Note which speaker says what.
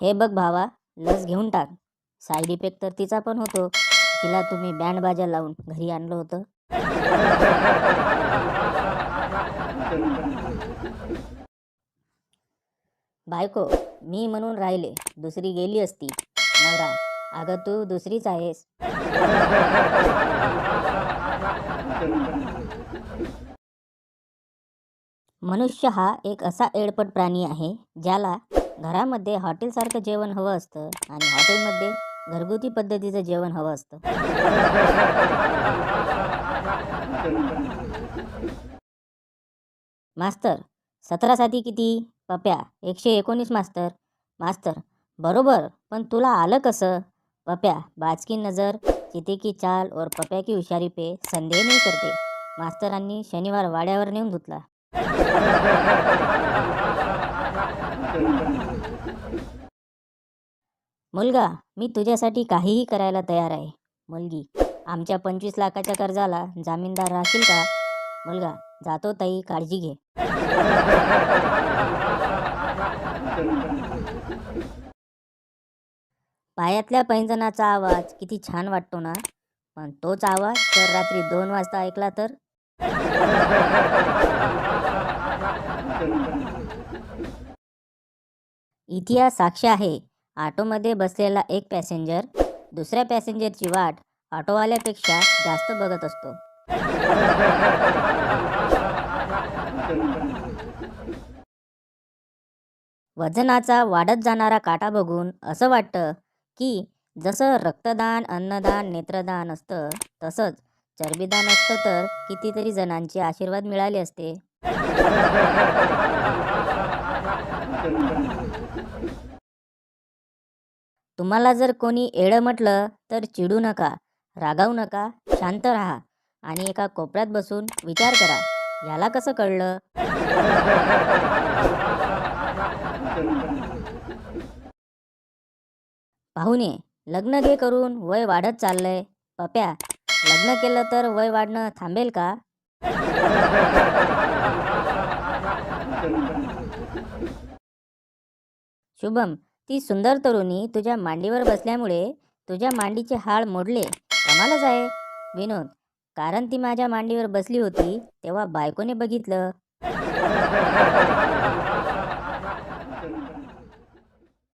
Speaker 1: हे बघ भावा लस घेऊन टाक. साईड इफेक्ट तर तिचा पण होतो. तिला तुम्ही बँड बाजा लावून घरी आणलं होतं. बायको मी म्हणून राहिले. दुसरी गेली असती. नवरा अगं तू दुसरीच आहेस. मनुष्य हा एक असा एडपट प्राणी आहे ज्याला घरामध्ये हॉटेलसारखं जेवण हवं असतं आणि हॉटेलमध्ये घरगुती पद्धतीचं जेवण हवं असतं. मास्तर सतरा साथी किती? पप्या एकशे एकोणीस मास्तर. मास्तर बरोबर पण तुला आलं कसं? पप्या बाचकी नजर चिते की चाल और पप्या की हुशारी पे संदेह नाही करते. मास्तरांनी शनिवार वाड्यावर नेऊन धुतला. मुलगा मी तुझ्यासाठी काहीही करायला तयार आहे. मुलगी आमच्या पंचवीस लाखाच्या कर्जाला जामीनदार राहशील का? मुलगा जातो ताई काळजी घे. पायातल्या पैंजणाचा आवाज किती छान वाटतो ना? पण तोच आवाज जर रात्री दोन वाजता ऐकला तर? इतिहास साक्ष आहे. ऑटोमध्ये बसलेला एक पॅसेंजर दुसऱ्या पॅसेंजरची वाट ऑटोवाल्यापेक्षा जास्त बघत असतो. वजनाचा वाढत जाणारा काटा बघून असं वाटतं की जसं रक्तदान अन्नदान नेत्रदान असतं तसंच चरबीदान असतं तर कितीतरी जणांचे आशीर्वाद मिळाले असते. तुम्हाला जर कोणी एडं म्हटलं तर चिडू नका रागावू नका शांत राहा आणि एका कोपऱ्यात बसून विचार करा. याला कसं कळलं? पाहुणे लग्न घे करून वय वाढत चाललंय. पप्या लग्न केलं तर वय वाढणं थांबेल का? शुभम ती सुंदर तरुणी तुझ्या मांडीवर बसल्यामुळे तुझ्या मांडीचे हाळ मोडले. कमालच आहे. विनोद कारण ती माझ्या मांडीवर बसली होती तेव्हा बायकोने बघितलं.